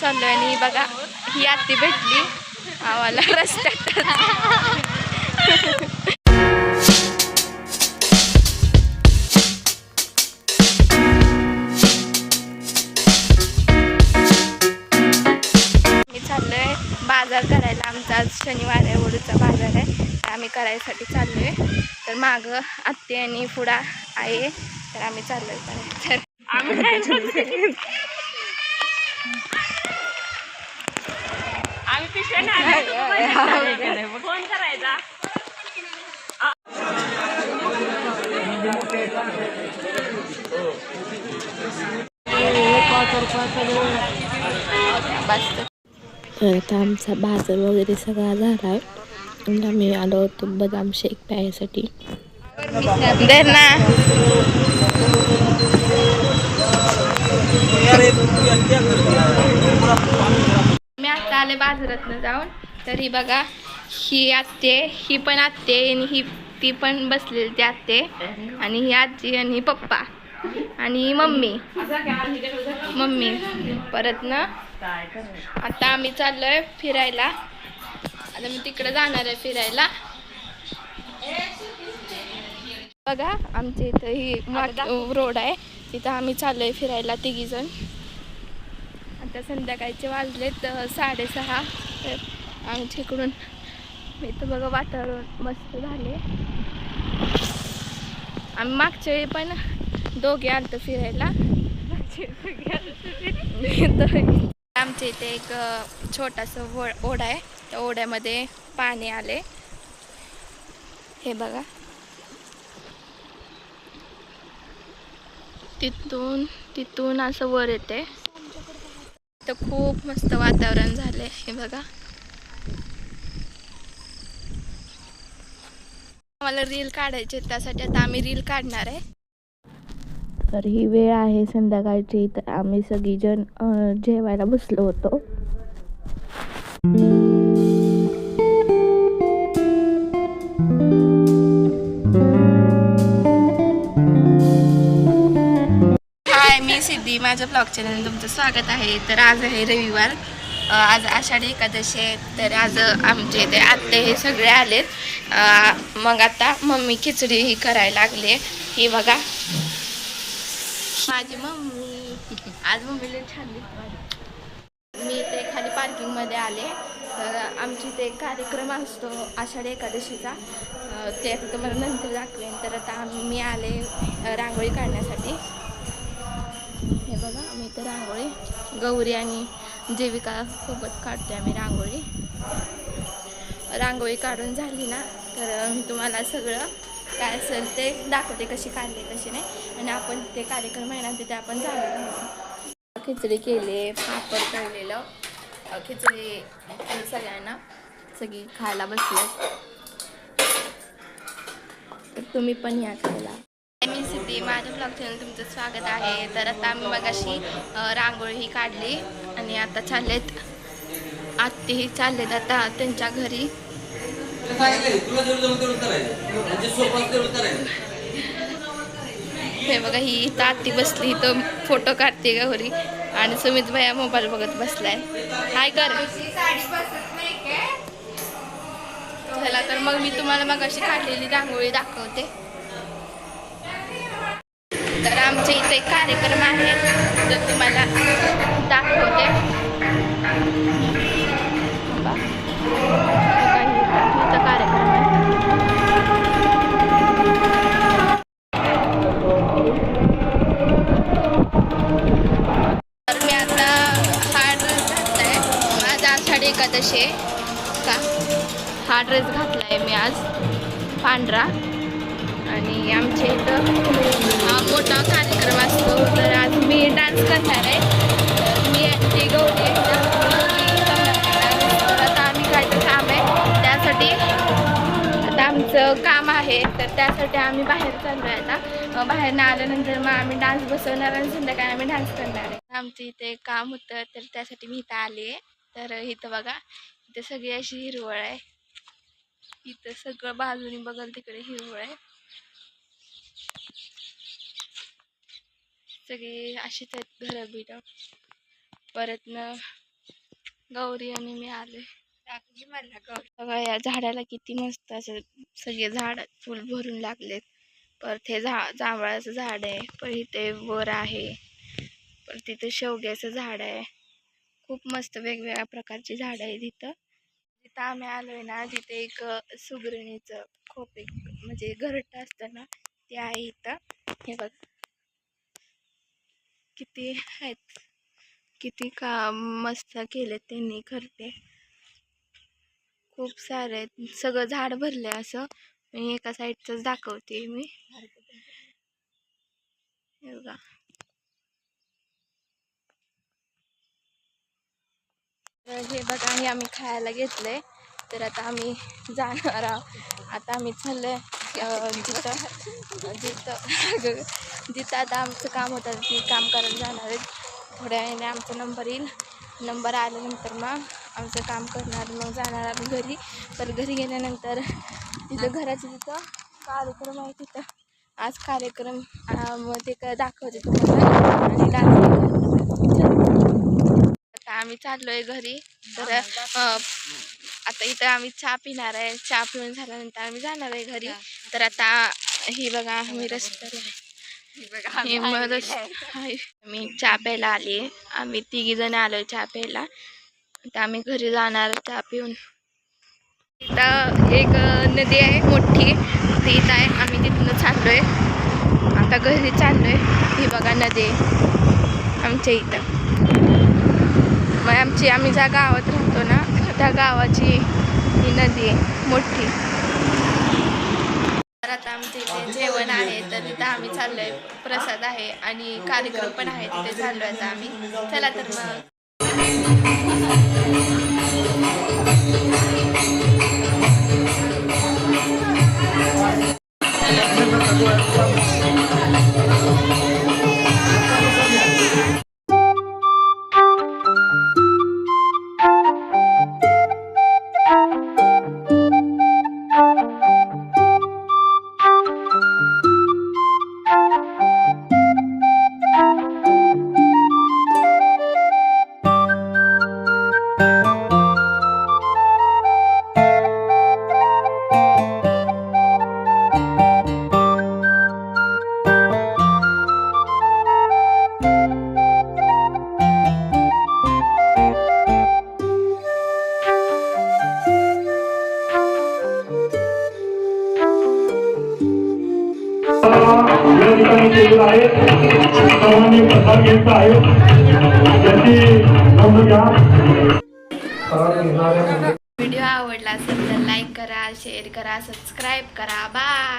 चाललोय आणि बघा ही आत्ती भेटली. आम्हाला रस्त्यात बाजार करायला. आमचा आज शनिवार आहे वडूचा बाजार आहे. तर आम्ही करायसाठी चाललोय. तर माग आत्ते आणि पुढा आहे. तर आम्ही चाललोय आहे तर आम्ही फोन करायचा तर आता आमचा बाजार वगैरे सगळा झाला आहे आम्ही आलो होतो बदाम शेक प्यायसाठी. ना आले बाजारातनं जाऊन. तर ही बघा ही आत्ते ही पण आत्ते आणि ही ती पण बसलेली ती आत्ते आणि ही आजी आणि पप्पा आणि मम्मी. मम्मी. परत ना आता आम्ही चाललोय फिरायला. आता मी तिकडे जाणार आहे फिरायला. बघा आमच्या इथं ही रोड आहे. तिथं आम्ही चाललोय फिरायला तिघी जण आता संध्याकाळचे वाजलेत साडेसहा. तर आमच्या इकडून मी तर बघा वातावरण मस्त झाले आम्ही मागच्या वेळी पण दोघे आलतो फिरायला. आमच्या इथे एक छोटासा वो ओढा आहे. त्या ओढ्यामध्ये पाणी आले हे बघा. तिथून तिथून असं वर येते तर खूप मस्त वातावरण झालंय हे बघा. आम्हाला रील काढायचे त्यासाठी आता आम्ही रील काढणार आहे. तर ही वेळ आहे संध्याकाळची तर आम्ही सगळीजण जेवायला बसलो होतो. माझ्या ब्लॉग चॅनल तुमचं स्वागत आहे. तर आज आहे रविवार. आज आषाढी एकादशी आहे. तर आज आमचे इथे आत्ते हे सगळे आलेत. मग आता मम्मी खिचडी ही करायला लागले ही बघा. माझी मम्मी. आज मम्मीला छान मी ते खाली पार्किंगमध्ये आले. तर आमची इथे एक कार्यक्रम असतो आषाढी एकादशीचा. ते आता तुम्हाला नंतर दाखवेन. तर आता आम्ही मी आले रांगोळी काढण्यासाठी. हे बघा आम्ही इथे रांगोळी गौरी आणि जीविका सोबत काढते आम्ही रांगोळी. रांगोळी काढून झाली ना तर मी तुम्हाला सगळं काय असेल ते दाखवते कशी काढली कशी नाही. आणि आपण ते कार्यक्रम आहे ना तिथे आपण झालं खिचडी केली पापड तळलेलं. खिचडी सगळ्यांना सगळी खायला बसले तुम्ही पण या खायला. मी सिद्धी. माझ्या ब्लॉग चॅनल तुमचं स्वागत आहे. तर आता आम्ही मगाशी रांगोळी ही काढली आणि आता चाललेत. आत्तेही चाललेत आता त्यांच्या घरी. म्हणजे हे बघा ही इथं आत्ती बसली. इथं फोटो काढते गौरी आणि सुमित भैया मोबाईल बघत बसलाय. हाय कर. चला तर मग मी तुम्हाला मग अशी काढलेली रांगोळी दाखवते. तर आमच्या इथे कार्यक्रम आहे. तर तुम्हाला दाखवते. इथं कार्यक्रम आहे. तर मी आता हा ड्रेस घातला आहे माझा आषाढी एकादशी आहे. का? हा ड्रेस घातला आहे मी आज. पांढरा. आणि आमच्या इथं मोठा कार्यक्रम असतो. तर आज मी डान्स करणार आहे. तर मी आणि गौरी आता आम्ही काय तर काम आहे. त्यासाठी आता आमचं काम आहे. तर त्यासाठी आम्ही बाहेर चाललो आहे आता बाहेर आल्यानंतर मग आम्ही डान्स बसवणार आणि संध्याकाळी आम्ही डान्स करणार आहे. आमचं इथे काम होतं तर त्यासाठी मी इथं आले आहे. तर इथं बघा इथं सगळी अशी हिरवळ आहे. इथं सगळं बाजूनी बघाल तिकडे हिरवळ आहे. सगळी अशीच आहेत घरं बिरं परत न गौरी आणि मी आले बघा या झाडाला किती मस्त असं सगळे झाड फुल भरून लागलेत. परत हे झा जांभळाचं झाड आहे. पण इथे वर आहे. परत तिथे शेवग्याचं झाड आहे. खूप मस्त वेगवेगळ्या प्रकारची झाडं आहेत इथं. जिथं आम्ही आलोय ना तिथे एक सुगरणीचं खोप एक म्हणजे घरट असतं ना ते आहे इथं. हे बघ. किती आहेत? किती का मस्त केले त्यांनी करते. खूप सारे आहेत. सगळं झाड भरले असं. मी एका साईडचंच दाखवते मी. बघा. हे बघा हे आम्ही खायला घेतलंय. तर आता आम्ही जाणार आहोत. आता आम्ही चाललं आहे जिथं जिथं जिथं आता आमचं काम होतं ती काम करायला जाणार आहेत. थोड्या वेळाने आमचा नंबर येईल. नंबर आल्यानंतर मग आमचं काम करणार मग जाणार आम्ही घरी. तर घरी गेल्यानंतर तिथं घराचं तिथं कार्यक्रम आहे तिथं. आज कार्यक्रम मग ते का दाखवते तुम्हाला. आणि डान्स आता आम्ही आहे घरी. तर आता इथं आम्ही चहा पिणार आहे. चहा पिऊन झाल्यानंतर आम्ही जाणार आहे घरी. तर आता ही बघा आम्ही रस्त्याला आहे. हे. मी चहा प्यायला आली आहे. आम्ही तिघी जण आलोय चहा प्यायला. आता आम्ही घरी जाणार चहा पिऊन. इथं एक नदी आहे मोठी. ती इथं आहे. आम्ही तिथनं चाललोय. आता घरी चाललोय. ही बघा नदी आमच्या इथं. मग आमची आम्ही ज्या गावात राहतो ना त्या गावाची ही नदी आहे मोठी. तर आता आमच्या इथे जेवण आहे तर तिथं आम्ही चाललोय प्रसाद आहे आणि कार्यक्रम पण आहे तिथे चाललोय आता आम्ही. चला तर मग. या ठिकाणी केलेला आहे. सर्वांनी प्रसाद घ्यायचा आहे याची नोंद घ्या व्हिडिओ आवडला असेल तर लाईक करा शेअर करा सबस्क्राईब करा. बाय.